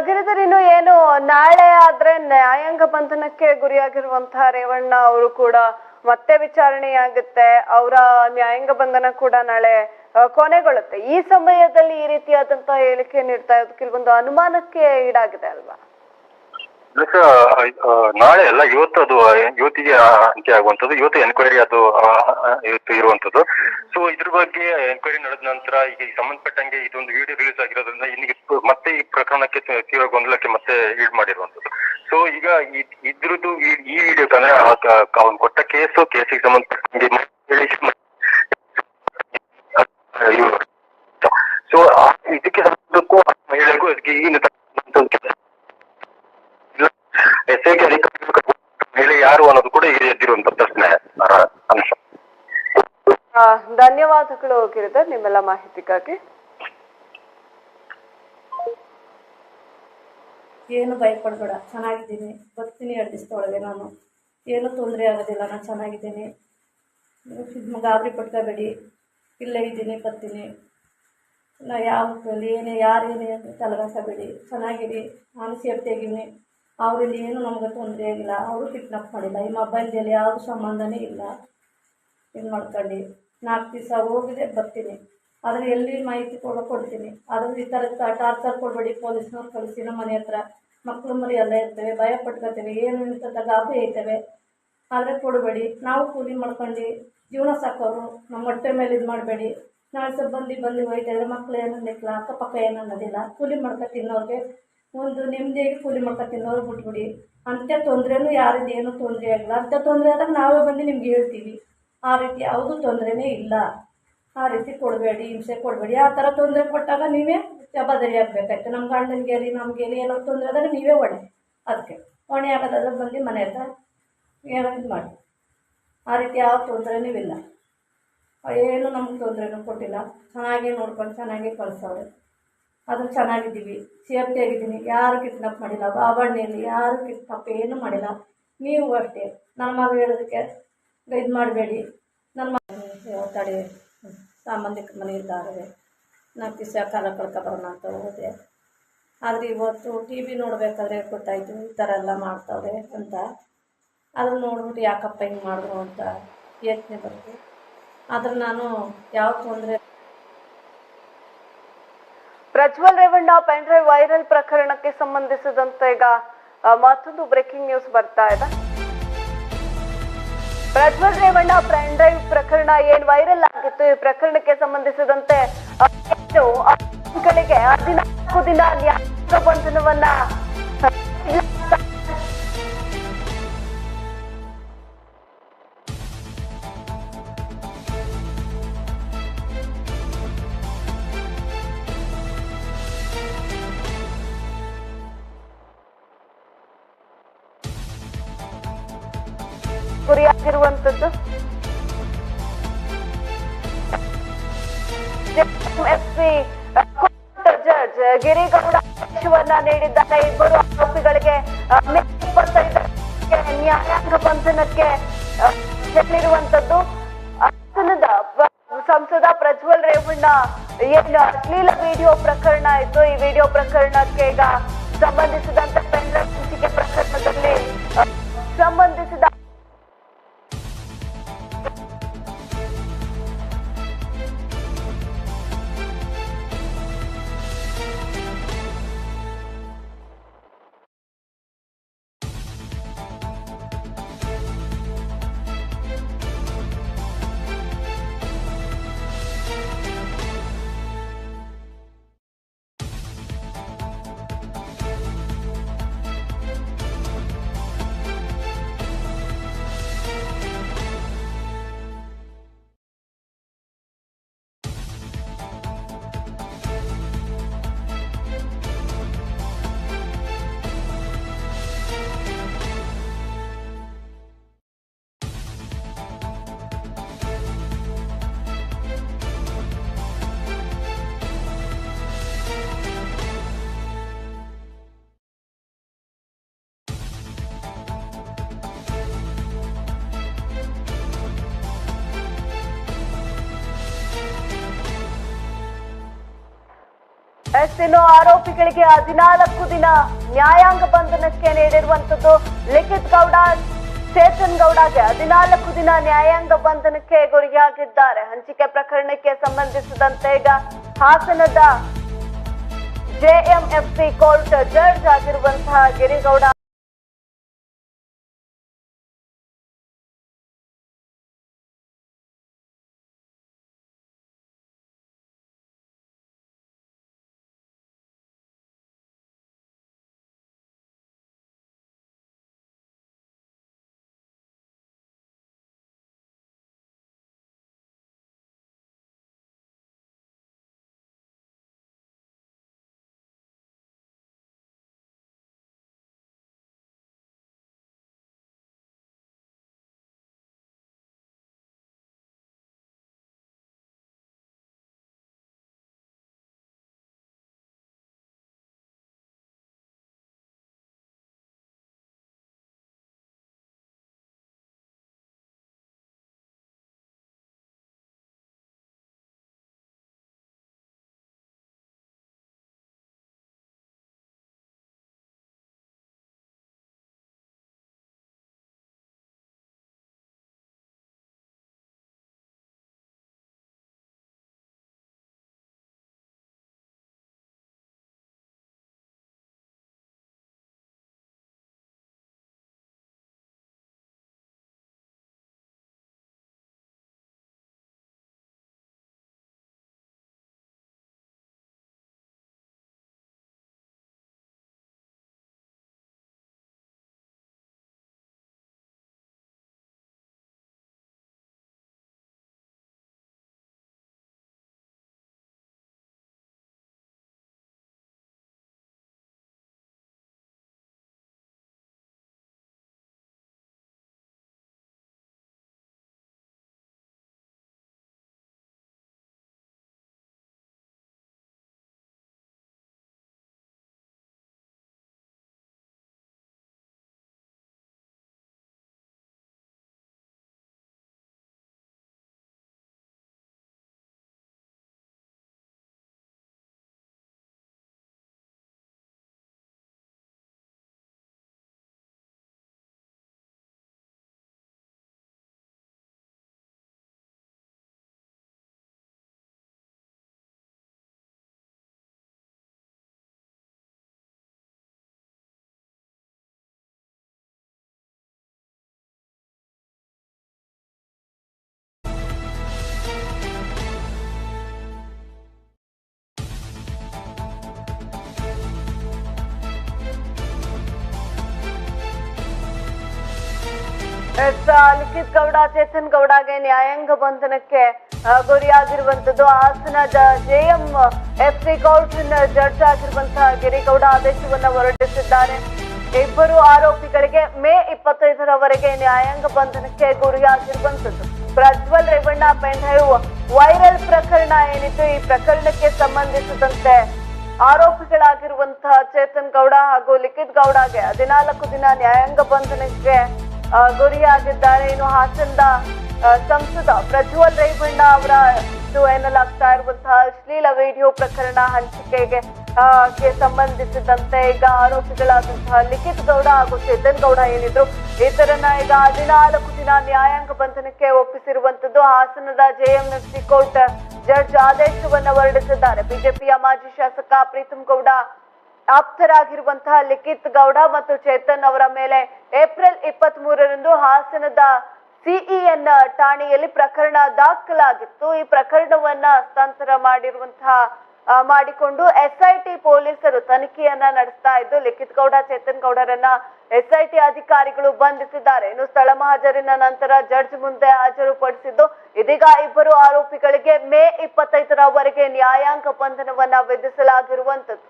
ಗಿರಿಧರ್ ಇನ್ನು ಏನು ನಾಳೆ ಆದ್ರೆ ನ್ಯಾಯಾಂಗ ಬಂಧನಕ್ಕೆ ಗುರಿಯಾಗಿರುವಂತಹ ರೇವಣ್ಣ ಅವರು ಕೂಡ ಮತ್ತೆ ವಿಚಾರಣೆಯಾಗುತ್ತೆ. ಅವರ ನ್ಯಾಯಾಂಗ ಬಂಧನ ಕೂಡ ನಾಳೆ ಕೊನೆಗೊಳ್ಳುತ್ತೆ. ಈ ಸಮಯದಲ್ಲಿ ಈ ರೀತಿಯಾದಂತಹ ಹೇಳಿಕೆ ನೀಡ್ತಾ ಇರೋದು ಕೆಲವೊಂದು ಅನುಮಾನಕ್ಕೆ ಈಡಾಗಿದೆ ಅಲ್ವಾ? ನಾಳೆ ಅಲ್ಲ, ಇವತ್ತು ಅದು ಯುವತಿಗೆ ಅಂತ್ಯ ಆಗುವಂತದ್ದು ಇವತ್ತು ಎನ್ಕ್ವೈರಿ ಅದು ಇವತ್ತು ಇರುವಂತದ್ದು ಸೊ ಇದ್ರ ಬಗ್ಗೆ ಎನ್ಕ್ವೈರಿ ನಡೆದ ನಂತರ ಈಗ ಸಂಬಂಧಪಟ್ಟಂಗೆ ಇದೊಂದು ವಿಡಿಯೋ ರಿಲೀಸ್ ಆಗಿರೋದ್ರಿಂದ ಇನ್ನೀಗ ಮತ್ತೆ ಈ ಪ್ರಕರಣಕ್ಕೆ ತೀವ್ರ ಗೊಂದಲಕ್ಕೆ ಮತ್ತೆ ಈಡ್ ಮಾಡಿರುವಂತದ್ದು ಸೊ ಈಗ ಇದ್- ಇದ್ರದ್ದು ಈ ವಿಡಿಯೋ ಅಂದ್ರೆ ಅವ್ನು ಕೊಟ್ಟ ಕೇಸು ಕೇಸಿಗೆ ಸಂಬಂಧಪಟ್ಟಂಗೆ ಇವ್ರು. ಇದಕ್ಕೆ ಸಂಬಂಧಕ್ಕೂ ಮಹಿಳೆಗೂ ಇದಕ್ಕೆ ಈಗಿನ ಎಸ್ ಐ ಟಿ ಮಹಿಳೆ ಯಾರು ಅನ್ನೋದು ಕೂಡ ಈಗ ಎದ್ದಿರುವಂತ ಪ್ರಶ್ನೆ ಆ, ಅಂಶ. ಧನ್ಯವಾದಗಳು ಗಿರಿಧರ್ ನಿಮ್ಮೆಲ್ಲ ಮಾಹಿತಿಗಾಗಿ. ಏನು ಭಯಪಡಬೇಡ ಚೆನ್ನಾಗಿದ್ದೀನಿ. ಬರ್ತೀನಿ ಎರಡು ದಿವಸದೊಳಗೆ ನಾನು. ಏನೂ ತೊಂದರೆ ಆಗೋದಿಲ್ಲ ನಾನು ಚೆನ್ನಾಗಿದ್ದೀನಿ. ಇದು ಗಾಬರಿ ಪಟ್ಕೋಬೇಡಿ ಇಲ್ಲೇ ಇದ್ದೀನಿ, ಬರ್ತೀನಿ. ನಾ ಯಾವ ಏನೇ ಯಾರೇನೇ ಅಂತ ತಲೆಗಾಸಬೇಡಿ ಚೆನ್ನಾಗಿರಿ, ನಾನು ಸೇಫ್ಟಿಯಾಗಿದ್ದೀನಿ ಅವರಿಂದ ಏನು ನಮ್ಗೆ ತೊಂದರೆ ಆಗಿಲ್ಲ ಅವರು ಕಿಡ್ನಾಪ್ ಮಾಡಿಲ್ಲ. ಈ ಮೊಬೈಲ್ದಲ್ಲಿ ಯಾವ ಸಂಬಂಧನೇ ಇಲ್ಲ. ಇದು ಮಾಡ್ಕೊಂಡು ನಾಲ್ಕು ದಿವಸ ಹೋಗಿದೆ, ಬರ್ತೀನಿ. ಆದರೆ ಎಲ್ಲಿ ಮಾಹಿತಿ ಕೊಡೋ ಕೊಡ್ತೀನಿ. ಆದರೆ ಈ ಥರ ಟಾರ್ಚರ್ ಕೊಡಬೇಡಿ. ಪೊಲೀಸ್ನವ್ರು ಕಳಿಸಿ ನಮ್ಮ ಮನೆ ಹತ್ರ. ಮಕ್ಕಳು ಮರಿ ಎಲ್ಲ ಇರ್ತವೆ, ಭಯ ಪಟ್ಕೋತೇವೆ. ಏನು ಅಂತ ಗಾಬರಿ ಐತವೆ. ಆದರೆ ಕೊಡಬೇಡಿ. ನಾವು ಕೂಲಿ ಮಾಡ್ಕೊಂಡು ಜೀವನ ಸಾಕೋರು ನಮ್ಮ ಹೊಟ್ಟೆ ಮೇಲೆ ಇದು ಮಾಡಬೇಡಿ. ನಾಳೆ ಸ್ವಲ್ಪ ಬಂದು ಬಂದು ಹೋಯ್ತಾರೆ ಮಕ್ಳು ಏನು ಅನ್ನಕ್ಕಿಲ್ಲ ಅಕ್ಕಪಕ್ಕ ಏನು ಅನ್ನೋದಿಲ್ಲ ಕೂಲಿ ಮಾಡ್ಕೊ ತಿನ್ನೋರಿಗೆ ಒಂದು ನೆಮ್ಮದಿಯಾಗಿ ಕೂಲಿ ಮಾಡ್ಕೊ ತಿನ್ನೋರು ಬಿಟ್ಬಿಡಿ. ಅಂಥ ತೊಂದರೆನೂ ಯಾರಿಂದ ಏನೂ ತೊಂದರೆ ಆಗಿಲ್ಲ ಅಂತ ತೊಂದರೆ ಆದಾಗ ನಾವೇ ಬಂದು ನಿಮ್ಗೆ ಹೇಳ್ತೀವಿ. ಆ ರೀತಿ ಯಾವುದೂ ತೊಂದರೆನೇ ಇಲ್ಲ. ಆ ರೀತಿ ಕೊಡಬೇಡಿ, ಹಿಂಸೆ ಕೊಡಬೇಡಿ. ಆ ಥರ ತೊಂದರೆ ಕೊಟ್ಟಾಗ ನೀವೇ ಜವಾಬ್ದಾರಿ ಆಗಬೇಕಾಯ್ತು. ನಮ್ಮ ನಮಗೆ ಏನೋ ತೊಂದರೆ ಆದಾಗ ನೀವೇ ಹೊಣೆ. ಅದಕ್ಕೆ ಹೊಣೆ ಆಗೋದಾದ್ರೆ ಬಂದು ಮನೆ ಹತ್ರ ಏನೋ ಮಾಡಿ. ಆ ರೀತಿ ಯಾವ ತೊಂದರೆನೂ ಇಲ್ಲ. ಏನು ನಮ್ಗೆ ತೊಂದರೆನೂ ಕೊಟ್ಟಿಲ್ಲ. ಚೆನ್ನಾಗಿ ನೋಡ್ಕೊಂಡು ಚೆನ್ನಾಗಿ ಕಳಿಸೋರು ಅದು ಚೆನ್ನಾಗಿದ್ದೀವಿ. ಸೇಫ್ಟಿ ಆಗಿದ್ದೀನಿ ಯಾರು ಕಿಡ್ನಾಪ್ ಮಾಡಿಲ್ಲ. ಬಾಬಣ್ಣೆಯಲ್ಲಿ ಯಾರು ಕಿಡ್ನಾಪ್ ಏನೂ ಮಾಡಿಲ್ಲ. ನೀವು ಅಷ್ಟೇ. ನನ್ನ ಮಗ ಹೇಳೋದಕ್ಕೆ ಇದು ಮಾಡಬೇಡಿ. ನನ್ನ ಮಗ ತಡೆ ಸಂಬಂಧಿಕ ಮನೆ ಇದ್ದಾರೆ ನಾಲ್ಕು ಕಿಸ ಕಾಲ ಕಳ್ಕೊಬರೋಣ ಅಂತ ಹೋದೆ. ಆದರೆ ಇವತ್ತು ಟಿ ವಿ ನೋಡಬೇಕಾದ್ರೆ ಗೊತ್ತಾಯಿತು, ಈ ಥರ ಎಲ್ಲ ಮಾಡ್ತಾವ್ರೆ ಅಂತ. ಅದನ್ನು ನೋಡ್ಬಿಟ್ಟು ಯಾಕಪ್ಪ ಹಿಂಗೆ ಮಾಡಿದ್ರು ಅಂತ ಯೋಚನೆ ಬರ್ತೀನಿ ಆದ್ರೆ ನಾನು ಯಾವ ತೊಂದರೆ Prajwal Revanna pen drive viral ಪ್ರಕರಣಕ್ಕೆ ಸಂಬಂಧಿಸಿದಂತೆ ಈಗ ಮತ್ತೊಂದು ಬ್ರೇಕಿಂಗ್ ನ್ಯೂಸ್ ಬರ್ತಾ ಇದೆ. ಪ್ರಜ್ವಲ್ ರೇವಣ್ಣ ಪೆನ್ ಡ್ರೈವ್ ಪ್ರಕರಣ ಏನ್ ವೈರಲ್ ಆಗಿತ್ತು? ಈ ಪ್ರಕರಣಕ್ಕೆ ಸಂಬಂಧಿಸಿದಂತೆ ಹದಿನಾಲ್ಕು ದಿನ ಬಂಧನವನ್ನ ಎಫ್ಸಿ ಜಡ್ಜ್ ಗಿರಿಗೌಡ ಆದೇಶವನ್ನ ನೀಡಿದ್ದಾರೆ. ಇಬ್ಬರು ಆರೋಪಿಗಳಿಗೆ ಮೇ ಇಪ್ಪತ್ತೈದಕ್ಕೆ ನ್ಯಾಯಾಂಗ ಬಂಧನಕ್ಕೆ ಹೇಳಿರುವಂತದ್ದು. ಹಾಸನದ ಸಂಸದ ಪ್ರಜ್ವಲ್ ರೇವಣ್ಣ ಏನು ಅಶ್ಲೀಲ ವಿಡಿಯೋ ಪ್ರಕರಣ ಇತ್ತು ಈ ವಿಡಿಯೋ ಪ್ರಕರಣಕ್ಕೆ ಈಗ ಸಂಬಂಧಿಸಿದಂತೆ ಪೆನ್ ಡ್ರೈವ್ ಹಂಚಿಕೆ ಪ್ರಕರಣದಲ್ಲಿ ಆ, ಸಂಬಂಧಿಸಿದ ಆರೋಪಿಗಳಿಗೆ ಹದಿನಾಲ್ಕು ದಿನ ನ್ಯಾಯಾಂಗ ಬಂಧನಕ್ಕೆ ನೀಡಿರುವಂತದ್ದು ಲಿಖಿತ್ ಗೌಡ, ಚೇತನ್ ಗೌಡಗೆ ಹದಿನಾಲ್ಕು ದಿನ ನ್ಯಾಯಾಂಗ ಬಂಧನಕ್ಕೆ ಗುರಿಯಾಗಿದ್ದಾರೆ. ಹಂಚಿಕೆ ಪ್ರಕರಣಕ್ಕೆ ಸಂಬಂಧಿಸಿದಂತೆ ಈಗ ಹಾಸನದ ಜೆಎಂಎಫ್ಸಿ ಕೋರ್ಟ್ ಜಡ್ಜ್ ಆಗಿರುವಂತಹ ಗಿರಿಗೌಡ ಲಿಖಿತ್ ಗೌಡ ಚೇತನ್ ಗೌಡಗೆ ನ್ಯಾಯಾಂಗ ಬಂಧನಕ್ಕೆ ಆ, ಗುರಿಯಾಗಿರುವಂತದ್ದು ಹಾಸನದ ಜೆಎಂ ಎಫ್ ಸಿ ಕೋರ್ಟಿನ ಜಡ್ಜ್ ಆಗಿರುವಂತಹ ಗಿರಿಗೌಡ ಆದೇಶವನ್ನ ಹೊರಡಿಸಿದ್ದಾರೆ ಇಬ್ಬರು ಆರೋಪಿಗಳಿಗೆ ಮೇ ಇಪ್ಪತ್ತೈದರವರೆಗೆ ನ್ಯಾಯಾಂಗ ಬಂಧನಕ್ಕೆ ಗುರಿಯಾಗಿರುವಂತದ್ದು Prajwal Revanna pen drive viral ಪ್ರಕರಣ ಏನಿತ್ತು ಈ ಪ್ರಕರಣಕ್ಕೆ ಸಂಬಂಧಿಸಿದಂತೆ ಆರೋಪಿಗಳಾಗಿರುವಂತಹ ಚೇತನ್ ಗೌಡ ಹಾಗೂ ಲಿಖಿತ್ ಗೌಡಗೆ ಹದಿನಾಲ್ಕು ದಿನ ನ್ಯಾಯಾಂಗ ಬಂಧನಕ್ಕೆ ಆ, ಗುರಿಯಾಗಿದ್ದಾರೆ. ಇನ್ನು ಹಾಸನದ ಸಂಸದ ಪ್ರಜ್ವಲ್ ರೇವಣ್ಣ ಅವರ ಎನ್ನಲಾಗ್ತಾ ಇರುವಂತಹ ಅಶ್ಲೀಲ ವಿಡಿಯೋ ಪ್ರಕರಣ ಹಂಚಿಕೆಗೆ ಸಂಬಂಧಿಸಿದಂತೆ ಈಗ ಆರೋಪಿಗಳಾದಂತಹ ಲಿಖಿತ್ ಗೌಡ ಹಾಗೂ ಚೇತನ್ ಗೌಡ ಏನಿದ್ರು ಇತರನ್ನ ಈಗ ಹದಿನಾಲ್ಕು ದಿನ ನ್ಯಾಯಾಂಗ ಬಂಧನಕ್ಕೆ ಒಪ್ಪಿಸಿರುವಂತದ್ದು ಹಾಸನದ ಜೆಎಂಎಫ್ಸಿ ಕೋರ್ಟ್ ಜಡ್ಜ್ ಆದೇಶವನ್ನ ಹೊರಡಿಸಿದ್ದಾರೆ. ಬಿಜೆಪಿಯ ಮಾಜಿ ಶಾಸಕ ಪ್ರೀತಮ್ ಗೌಡ ಆಪ್ತರಾಗಿರುವಂತಹ ಲಿಖಿತ್ ಗೌಡ ಮತ್ತು ಚೇತನ್ ಅವರ ಮೇಲೆ ಏಪ್ರಿಲ್ ಇಪ್ಪತ್ತ್ ಮೂರರಂದು ಹಾಸನದ ಸಿಇಎನ್ ಠಾಣೆಯಲ್ಲಿ ಪ್ರಕರಣ ದಾಖಲಾಗಿತ್ತು. ಈ ಪ್ರಕರಣವನ್ನ ಹಸ್ತಾಂತರ ಮಾಡಿರುವಂತಹ ಮಾಡಿಕೊಂಡು ಎಸ್ಐಟಿ ಪೊಲೀಸರು ತನಿಖೆಯನ್ನ ನಡೆಸ್ತಾ ಇದ್ದು, ಲಿಖಿತ್ ಗೌಡ, ಚೇತನ್ ಗೌಡರನ್ನ ಎಸ್ಐಟಿ ಅಧಿಕಾರಿಗಳು ಬಂಧಿಸಿದ್ದಾರೆ. ಇನ್ನು ಸ್ಥಳ ಮಹಾಜರಿನ ನಂತರ ಜಡ್ಜ್ ಮುಂದೆ ಹಾಜರುಪಡಿಸಿದ್ದು, ಇದೀಗ ಇಬ್ಬರು ಆರೋಪಿಗಳಿಗೆ ಮೇ ಇಪ್ಪತ್ತೈದರವರೆಗೆ ನ್ಯಾಯಾಂಗ ಬಂಧನವನ್ನ ವಿಧಿಸಲಾಗಿರುವಂತದ್ದು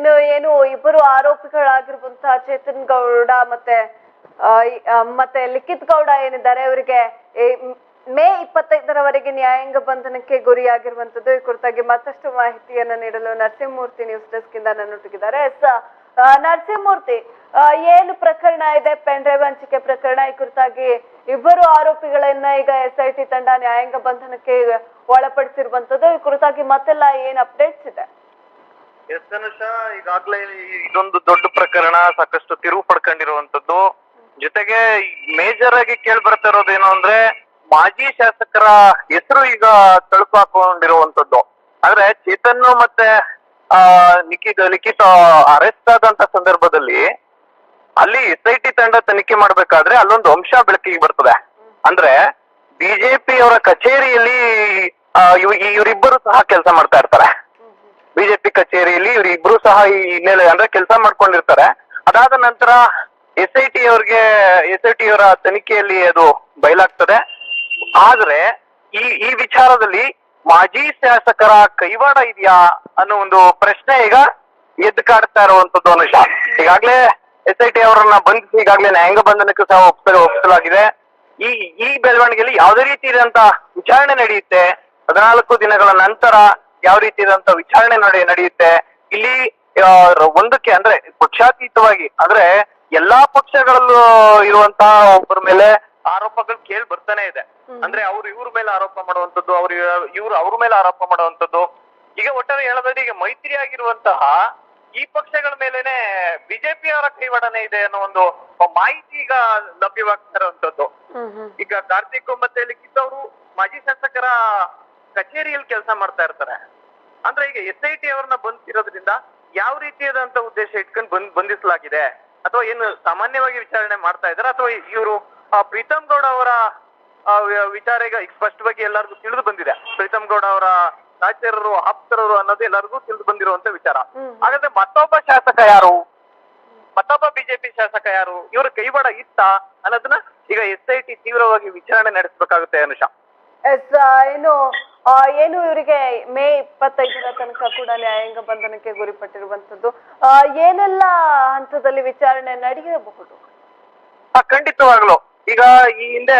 ಇನ್ನು ಏನು, ಇಬ್ಬರು ಆರೋಪಿಗಳಾಗಿರುವಂತಹ ಚೇತನ್ ಗೌಡ ಮತ್ತೆ ಮತ್ತೆ ಲಿಖಿತ್ ಗೌಡ ಏನಿದ್ದಾರೆ, ಅವರಿಗೆ ಮ್- ಇಪ್ಪತ್ತೈದರವರೆಗೆ ನ್ಯಾಯಾಂಗ ಬಂಧನಕ್ಕೆ ಗುರಿಯಾಗಿರುವಂತದ್ದು ಈ ಕುರಿತಾಗಿ ಮತ್ತಷ್ಟು ಮಾಹಿತಿಯನ್ನು ನೀಡಲು ನರಸಿಂಹಮೂರ್ತಿ ನ್ಯೂಸ್ ಡೆಸ್ಕ್ ಇಂದ ನನ್ನೊಟ್ಟಿಗಿದ್ದಾರೆ ಎಸ್ ನರಸಿಂಹಮೂರ್ತಿ ಏನು ಪ್ರಕರಣ ಇದೆ? ಪೆನ್ ಡ್ರೈವ್ ಹಂಚಿಕೆ ಪ್ರಕರಣ. ಈ ಕುರಿತಾಗಿ ಇಬ್ಬರು ಆರೋಪಿಗಳನ್ನ ಈಗ ಎಸ್ ಐ ಟಿ ತಂಡ ನ್ಯಾಯಾಂಗ ಬಂಧನಕ್ಕೆ ಒಳಪಡಿಸಿರುವಂತದ್ದು ಈ ಕುರಿತಾಗಿ ಮತ್ತೆಲ್ಲ ಏನ್ ಅಪ್ಡೇಟ್ಸ್ ಇದೆ? ಎಸ್ ಅನುಷಾ, ಈಗಾಗ್ಲೇ ಇದೊಂದು ದೊಡ್ಡ ಪ್ರಕರಣ, ಸಾಕಷ್ಟು ತಿರುವು ಪಡ್ಕೊಂಡಿರುವಂತದ್ದು ಜೊತೆಗೆ ಮೇಜರ್ ಆಗಿ ಕೇಳಿ ಬರ್ತಾ ಇರೋದೇನು ಅಂದ್ರೆ, ಮಾಜಿ ಶಾಸಕರ ಹೆಸರು ಈಗ ತಳುಕು ಹಾಕೊಂಡಿರುವಂತದ್ದು ಆದ್ರೆ ಚೇತನ್ ಮತ್ತೆ, ಆ, ನಿಖಿತ್ ಲಿಖಿತ್ ಅರೆಸ್ಟ್ ಆದಂತ ಸಂದರ್ಭದಲ್ಲಿ ಅಲ್ಲಿ ಎಸ್ ಐ ಟಿ ತಂಡ ತನಿಖೆ ಮಾಡ್ಬೇಕಾದ್ರೆ ಅಲ್ಲೊಂದು ಅಂಶ ಬೆಳಕಿಗೆ ಬರ್ತದೆ. ಅಂದ್ರೆ ಬಿಜೆಪಿ ಅವರ ಕಚೇರಿಯಲ್ಲಿ ಇವರಿಬ್ಬರು ಸಹ ಕೆಲಸ ಮಾಡ್ತಾ ಇರ್ತಾರೆ. ಬಿಜೆಪಿ ಕಚೇರಿಯಲ್ಲಿ ಇವರಿಬ್ರು ಸಹ ಈ ಹಿನ್ನೆಲೆ ಅಂದ್ರೆ ಕೆಲಸ ಮಾಡ್ಕೊಂಡಿರ್ತಾರೆ. ಅದಾದ ನಂತರ ಎಸ್ ಐ ಟಿ ಅವ್ರಿಗೆ ಎಸ್ ಐ ಟಿ ಅವರ ತನಿಖೆಯಲ್ಲಿ ಅದು ಬಯಲಾಗ್ತದೆ. ಆದ್ರೆ ಈ ಈ ವಿಚಾರದಲ್ಲಿ ಮಾಜಿ ಶಾಸಕರ ಕೈವಾಡ ಇದೆಯಾ ಅನ್ನೋ ಒಂದು ಪ್ರಶ್ನೆ ಈಗ ಎದ್ದು ಕಾಡ್ತಾ ಇರುವಂತದ್ದು ಅನುಷ. ಈಗಾಗ್ಲೇ ಎಸ್ ಐ ಟಿ ಅವರನ್ನ ಬಂಧಿಸಿ ಈಗಾಗಲೇ ನ್ಯಾಯಾಂಗ ಬಂಧನಕ್ಕೆ ಸಹ ಒಪ್ಪಿಸಲು ಒಪ್ಪಿಸಲಾಗಿದೆ. ಈ ಈ ಬೆಳವಣಿಗೆಯಲ್ಲಿ ಯಾವುದೇ ರೀತಿ ಇದಂತ ವಿಚಾರಣೆ ನಡೆಯುತ್ತೆ. ಹದಿನಾಲ್ಕು ದಿನಗಳ ನಂತರ ಯಾವ ರೀತಿಯಾದಂತ ವಿಚಾರಣೆ ನಡೆ ನಡೆಯುತ್ತೆ? ಇಲ್ಲಿ ಒಂದಕ್ಕೆ ಅಂದ್ರೆ ಪಕ್ಷಾತೀತವಾಗಿ ಅಂದ್ರೆ ಎಲ್ಲಾ ಪಕ್ಷಗಳಲ್ಲೂ ಇರುವಂತಹ ಒಬ್ಬರ ಮೇಲೆ ಆರೋಪಗಳು ಕೇಳಿ ಬರ್ತಾನೆ ಇದೆ. ಅಂದ್ರೆ ಅವ್ರು ಇವ್ರ ಮೇಲೆ ಆರೋಪ ಮಾಡುವಂತದ್ದು ಅವ್ರ ಇವ್ರು ಅವ್ರ ಮೇಲೆ ಆರೋಪ ಮಾಡುವಂತದ್ದು. ಈಗ ಒಟ್ಟಾರೆ ಹೇಳೋದಾದ್ರೆ ಈಗ ಮೈತ್ರಿ ಆಗಿರುವಂತಹ ಈ ಪಕ್ಷಗಳ ಮೇಲೆನೆ ಬಿಜೆಪಿಯವರ ಕೈವಾಡನೆ ಇದೆ ಅನ್ನೋ ಒಂದು ಮಾಹಿತಿ ಈಗ ಲಭ್ಯವಾಗ್ತಾ ಇರುವಂತದ್ದು. ಈಗ ಕಾರ್ತಿಕ್ ಮತ್ತೆ ಲಿಖಿತ್ ಅವರು ಮಾಜಿ ಶಾಸಕರ ಕಚೇರಿಯಲ್ಲಿ ಕೆಲಸ ಮಾಡ್ತಾ ಇರ್ತಾರೆ. ಅಂದ್ರೆ ಈಗ ಎಸ್ ಐ ಟಿ ಅವ್ರನ್ನ ಬಂಧಿಸಿರೋದ್ರಿಂದ ಯಾವ ರೀತಿಯಾದಂತ ಉದ್ದೇಶ ಇಟ್ಕೊಂಡು ಬಂದ್ ಬಂಧಿಸಲಾಗಿದೆ? ಅಥವಾ ಏನು ಸಾಮಾನ್ಯವಾಗಿ ವಿಚಾರಣೆ ಮಾಡ್ತಾ ಇದಾರೆ? ಅಥವಾ ಇವರು ಪ್ರೀತಮ್ ಗೌಡ ಅವರ ವಿಚಾರ ಈಗ ಸ್ಪಷ್ಟವಾಗಿ ಎಲ್ಲರಿಗೂ ತಿಳಿದು ಬಂದಿದೆ. ಪ್ರೀತಮ್ ಗೌಡ ಅವರ ಸಹಚರರು ಆಪ್ತರರು ಅನ್ನೋದು ಎಲ್ಲರಿಗೂ ತಿಳಿದು ಬಂದಿರುವಂತ ವಿಚಾರ. ಹಾಗಾದ್ರೆ ಮತ್ತೊಬ್ಬ ಶಾಸಕ ಯಾರು? ಮತ್ತೊಬ್ಬ ಬಿಜೆಪಿ ಶಾಸಕ ಯಾರು? ಇವರ ಕೈವಾಡ ಇತ್ತ ಅನ್ನೋದನ್ನ ಈಗ ಎಸ್ ಐ ಟಿ ತೀವ್ರವಾಗಿ ವಿಚಾರಣೆ ನಡೆಸಬೇಕಾಗುತ್ತೆ ಅನುಷಾ. ಎಸ್ ಏನು ಏನು ಇವರಿಗೆ ಮೇ ಇಪ್ಪತ್ತೈದರ ತನಕ ಕೂಡ ನ್ಯಾಯಾಂಗ ಬಂಧನಕ್ಕೆ ಗುರಿಪಟ್ಟಿರುವಂತದ್ದು ಏನೆಲ್ಲ ಹಂತದಲ್ಲಿ ವಿಚಾರಣೆ ನಡೆಯಬಹುದು? ಖಂಡಿತವಾಗ್ಲು. ಈಗ ಈ ಹಿಂದೆ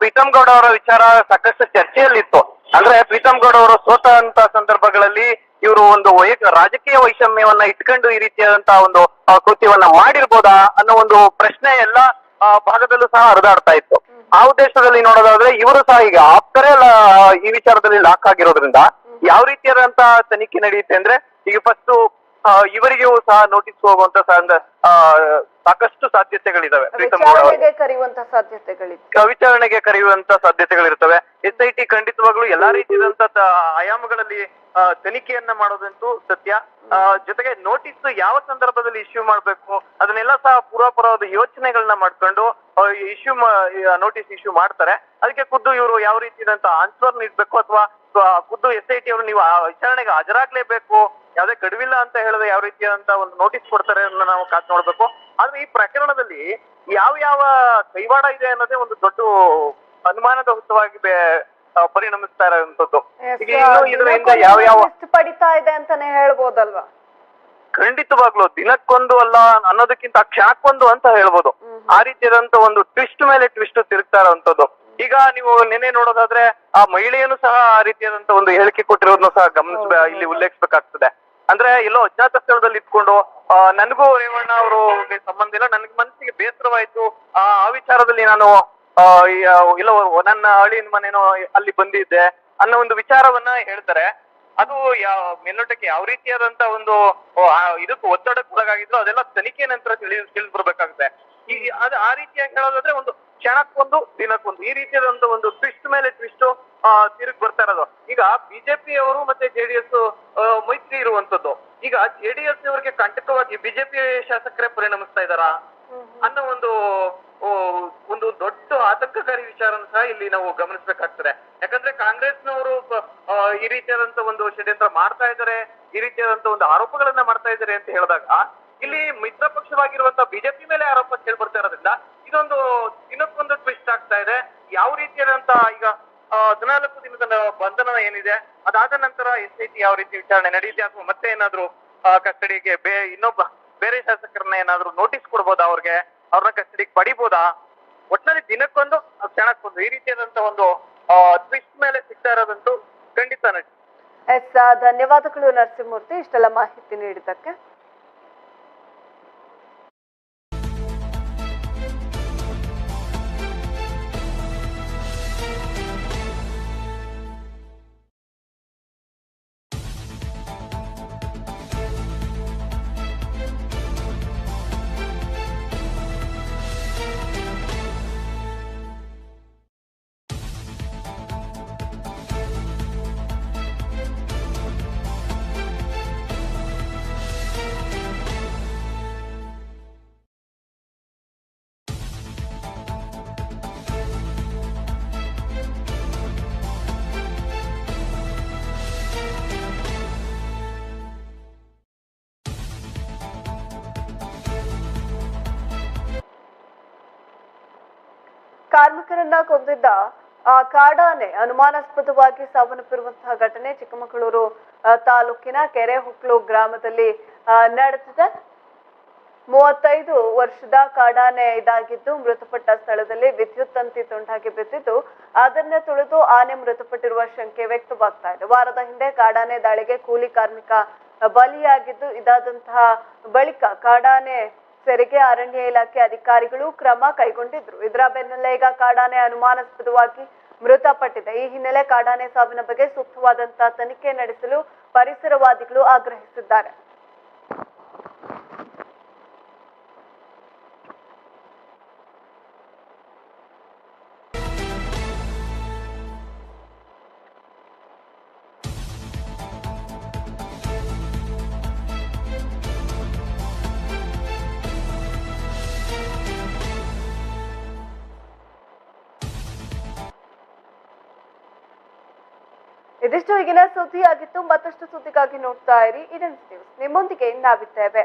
ಪ್ರೀತಮ್ ಗೌಡ ಅವರ ವಿಚಾರ ಸಾಕಷ್ಟು ಚರ್ಚೆಯಲ್ಲಿತ್ತು. ಅಂದ್ರೆ ಪ್ರೀತಮ್ ಗೌಡ ಅವರು ಸೋತ ಅಂತ ಸಂದರ್ಭಗಳಲ್ಲಿ ಇವರು ಒಂದು ವೈಯಕ್, ರಾಜಕೀಯ ವೈಷಮ್ಯವನ್ನ ಇಟ್ಕೊಂಡು ಈ ರೀತಿಯಾದಂತಹ ಒಂದು ಕೃತ್ಯವನ್ನ ಮಾಡಿರ್ಬೋದಾ ಅನ್ನೋ ಒಂದು ಪ್ರಶ್ನೆ ಎಲ್ಲ ಭಾಗದಲ್ಲೂ ಸಹ ಹರಿದಾಡ್ತಾ ಇತ್ತು. ಆ ಉದ್ದೇಶದಲ್ಲಿ ನೋಡೋದಾದ್ರೆ ಇವರು ಸಹ ಈಗ ಆಪ್ತರೇ ಈ ವಿಚಾರದಲ್ಲಿ ಲಾಕ್ ಆಗಿರೋದ್ರಿಂದ ಯಾವ ರೀತಿಯಾದಂತಹ ತನಿಖೆ ನಡೆಯುತ್ತೆ ಅಂದ್ರೆ ಈಗ ಫಸ್ಟ್ ಇವರಿಗೂ ಸಹ ನೋಟಿಸ್ ಹೋಗುವಂತ ಸಾಕಷ್ಟು ಸಾಧ್ಯತೆಗಳಿದಾವೆ. ವಿಚಾರಣೆಗೆ ಕರೆಯುವಂತ ಸಾಧ್ಯತೆಗಳಿರ್ತವೆ. ಎಸ್ ಐ ಟಿ ಖಂಡಿತವಾಗ್ಲೂ ಎಲ್ಲಾ ರೀತಿಯಾದಂತ ಆಯಾಮಗಳಲ್ಲಿ ತನಿಖೆಯನ್ನ ಮಾಡೋದಂತೂ ಸತ್ಯ. ಜೊತೆಗೆ ನೋಟಿಸ್ ಯಾವ ಸಂದರ್ಭದಲ್ಲಿ ಇಶ್ಯೂ ಮಾಡಬೇಕು ಅದನ್ನೆಲ್ಲ ಸಹ ಪೂರ್ವಪರವಾದ ಯೋಚನೆಗಳನ್ನ ಮಾಡ್ಕೊಂಡು ಇಶ್ಯೂ ನೋಟಿಸ್ ಇಶ್ಯೂ ಮಾಡ್ತಾರೆ. ಅದಕ್ಕೆ ಖುದ್ದು ಇವರು ಯಾವ ರೀತಿಯಾದಂತ ಆನ್ಸರ್ ನೀಡ್ಬೇಕು ಅಥವಾ ಖುದ್ದು ಎಸ್ ಐ ಟಿ ಅವರು ನೀವು ಆ ವಿಚಾರಣೆಗೆ ಹಾಜರಾಗ್ಲೇಬೇಕು ಯಾವ್ದೇ ಗಡುವಿಲ್ಲ ಅಂತ ಹೇಳಿದ್ರೆ ಯಾವ ರೀತಿಯಾದಂತ ಒಂದು ನೋಟಿಸ್ ಕೊಡ್ತಾರೆ ಅನ್ನೋ ನಾವು ಕಾತ್ ನೋಡ್ಬೇಕು. ಆದ್ರೆ ಈ ಪ್ರಕರಣದಲ್ಲಿ ಯಾವ ಯಾವ ಕೈವಾಡ ಇದೆ ಅನ್ನೋದೇ ಒಂದು ದೊಡ್ಡ ಅನುಮಾನದ ಹುತ್ತವಾಗಿ ಪರಿಣಮಿಸ್ತಾ ಇರುವಂತದ್ದು ಯಾವ ಯಾವ ಪಡಿತಾ ಇದೆ ಅಂತಾನೆ ಹೇಳ್ಬೋದಲ್ವಾ? ಖಂಡಿತವಾಗ್ಲು ದಿನಕ್ಕೊಂದು ಅಲ್ಲ ಅನ್ನೋದಕ್ಕಿಂತ ಕ್ಷಣಕ್ಕೊಂದು ಅಂತ ಹೇಳ್ಬೋದು. ಆ ರೀತಿಯಾದಂತ ಒಂದು ಟ್ವಿಸ್ಟ್ ಮೇಲೆ ಟ್ವಿಸ್ಟ್ ತಿರುಗ್ತಾ ಇರುವಂತದ್ದು ಈಗ ನೀವು ನಿನ್ನೆ ನೋಡೋದಾದ್ರೆ ಆ ಮಹಿಳೆಯನ್ನು ಸಹ ಆ ರೀತಿಯಾದಂತ ಒಂದು ಹೇಳಿಕೆ ಕೊಟ್ಟಿರೋದನ್ನ ಸಹ ಗಮನಿಸ ಇಲ್ಲಿ ಉಲ್ಲೇಖಿಸಬೇಕಾಗ್ತದೆ. ಅಂದ್ರೆ ಎಲ್ಲೋ ಅಜ್ಞಾತ ಸ್ಥಳದಲ್ಲಿ ಇಟ್ಕೊಂಡು ನನಗೂ ರೇವಣ್ಣ ಅವರು ಸಂಬಂಧ ಇಲ್ಲ ನನಗೆ ಮನಸ್ಸಿಗೆ ಬೇಸರವಾಯ್ತು. ಆ ಆ ವಿಚಾರದಲ್ಲಿ ನಾನು ಇಲ್ಲ ನನ್ನ ಅಳಿಯನ್ ಮನೇನೋ ಅಲ್ಲಿ ಬಂದಿದ್ದೆ ಅನ್ನೋ ಒಂದು ವಿಚಾರವನ್ನ ಹೇಳ್ತಾರೆ. ಅದು ಯಾವ ಮೇಲ್ನೋಟಕ್ಕೆ ಯಾವ ರೀತಿಯಾದಂತ ಒಂದು ಇದಕ್ಕೂ ಒತ್ತಡಕ್ಕೆ ಒಳಗಾಗಿದ್ರು ಅದೆಲ್ಲ ತನಿಖೆ ನಂತರ ತಿಳಿ ತಿಳಿದು ಬರ್ಬೇಕಾಗುತ್ತೆ ಈ ಅದು ಆ ರೀತಿಯಾಗಿ ಹೇಳೋದಾದ್ರೆ ಒಂದು ಕ್ಷಣಕ್ಕೊಂದು ದಿನಕ್ಕೊಂದು ಈ ರೀತಿಯಾದಂತ ಒಂದು ಟ್ವಿಸ್ಟ್ ಮೇಲೆ ಟ್ವಿಸ್ಟ್ ತಿರುಗಿ ಬರ್ತಾ ಇರೋದು. ಈಗ ಬಿಜೆಪಿ ಅವರು ಮತ್ತೆ ಜೆಡಿಎಸ್ ಮೈತ್ರಿ ಇರುವಂತದ್ದು. ಈಗ ಜೆಡಿಎಸ್ ಅವರಿಗೆ ಕಂಟಕವಾಗಿ ಬಿಜೆಪಿ ಶಾಸಕರೇ ಪರಿಣಮಿಸ್ತಾ ಇದಾರಾ ಅನ್ನೋ ಒಂದು ಒಂದು ದೊಡ್ಡ ಆತಂಕಕಾರಿ ವಿಚಾರನ ಸಹ ಇಲ್ಲಿ ನಾವು ಗಮನಿಸಬೇಕಾಗ್ತದೆ. ಯಾಕಂದ್ರೆ ಕಾಂಗ್ರೆಸ್ನವರು ಈ ರೀತಿಯಾದಂತ ಒಂದು ಷಡ್ಯಂತ್ರ ಮಾಡ್ತಾ ಇದ್ದಾರೆ, ಈ ರೀತಿಯಾದಂತ ಒಂದು ಆರೋಪಗಳನ್ನ ಮಾಡ್ತಾ ಇದ್ದಾರೆ ಅಂತ ಹೇಳಿದಾಗ, ಇಲ್ಲಿ ಮಿತ್ರ ಪಕ್ಷವಾಗಿರುವಂತ ಬಿಜೆಪಿ ಮೇಲೆ ಆರೋಪ ಕೇಳಿ ಬರ್ತಾ ಇರೋದ್ರಿಂದ ಇದೊಂದು ದಿನಕ್ಕೊಂದು ಟ್ವಿಸ್ಟ್ ಆಗ್ತಾ ಇದೆ. ಯಾವ ರೀತಿಯಾದಂತ ಈಗ ಹದಿನಾಲ್ಕು ದಿನದ ಬಂಧನ ಏನಿದೆ, ಅದಾದ ನಂತರ ಎಸ್ ಐ ಟಿ ಯಾವ ರೀತಿ ವಿಚಾರಣೆ ನಡೆಯುತ್ತೆ ಅಥವಾ ಮತ್ತೆ ಏನಾದ್ರು ಕಸ್ಟಡಿಗೆ ಬೇ, ಇನ್ನೊಬ್ಬ, ಬೇರೆ ಶಾಸಕರನ್ನ ಏನಾದ್ರು ನೋಟಿಸ್ ಕೊಡ್ಬೋದಾ ಅವ್ರಿಗೆ? ಅವ್ರನ್ನ ಕಸ್ಟಡಿಗೆ ಪಡಿಬೋದಾ? ಒಟ್ಟಿನಲ್ಲಿ ದಿನಕ್ಕೊಂದು ಕ್ಷಣಕ್ಕೊಂದು, ಈ ರೀತಿಯಾದಂತ ಒಂದು ಟ್ವಿಸ್ಟ್ ಮೇಲೆ ಸಿಗ್ತಾ ಇರೋದಂತೂ ಖಂಡಿತ ನಟಿ ಎಸ್ ಧನ್ಯವಾದಗಳು ನರಸಿಂಹಮೂರ್ತಿ. ಇಷ್ಟೆಲ್ಲ ಮಾಹಿತಿ ನೀಡಿದ್ದಕ್ಕೆ. ಕಾರ್ಮಿಕರನ್ನ ಕೊಂದಿದ್ದ ಆ ಕಾಡಾನೆ ಅನುಮಾನಾಸ್ಪದವಾಗಿ ಸಾವನ್ನಪ್ಪಿರುವಂತಹ ಘಟನೆ ಚಿಕ್ಕಮಗಳೂರು ತಾಲೂಕಿನ ತಾಲೂಕಿನ ಕೆರೆಹುಕ್ಲು ಗ್ರಾಮದಲ್ಲಿ ನಡೆದಿದೆ. ಮೂವತ್ತೈದು ವರ್ಷದ ಕಾಡಾನೆ ಇದಾಗಿದ್ದು, ಮೃತಪಟ್ಟ ಸ್ಥಳದಲ್ಲಿ ವಿದ್ಯುತ್ ತಂತಿ ತುಂಡಾಗಿ ಬಿದ್ದಿದ್ದು, ಅದನ್ನ ತುಳಿದು ಆನೆ ಮೃತಪಟ್ಟಿರುವ ಶಂಕೆ ವ್ಯಕ್ತವಾಗ್ತಾ ಇದೆ. ವಾರದ ಹಿಂದೆ ಕಾಡಾನೆ ದಾಳಿಗೆ ಕೂಲಿ ಕಾರ್ಮಿಕ ಬಲಿಯಾಗಿದ್ದು, ಇದಾದಂತಹ ಬಳಿಕ ಕಾಡಾನೆ ಸೆರೆಗೆ ಅರಣ್ಯ ಇಲಾಖೆ ಅಧಿಕಾರಿಗಳು ಕ್ರಮ ಕೈಗೊಂಡಿದ್ರು. ಇದರ ಬೆನ್ನಲ್ಲೇ ಈಗ ಕಾಡಾನೆ ಅನುಮಾನಾಸ್ಪದವಾಗಿ ಮೃತಪಟ್ಟಿದೆ. ಈ ಹಿನ್ನೆಲೆ ಕಾಡಾನೆ ಸಾವಿನ ಬಗ್ಗೆ ಸೂಕ್ತವಾದಂತಹ ತನಿಖೆ ನಡೆಸಲು ಪರಿಸರವಾದಿಗಳು ಆಗ್ರಹಿಸಿದ್ದಾರೆ. ಇದಿಷ್ಟು ಈಗಿನ ಸುದ್ದಿಯಾಗಿತ್ತು. ಮತ್ತಷ್ಟು ಸುದ್ದಿಗಾಗಿ ನೋಡ್ತಾ ಇರಿ. ಇದನ್ನು ನಿಮ್ಮೊಂದಿಗೆ ನಾವಿದ್ದೇವೆ.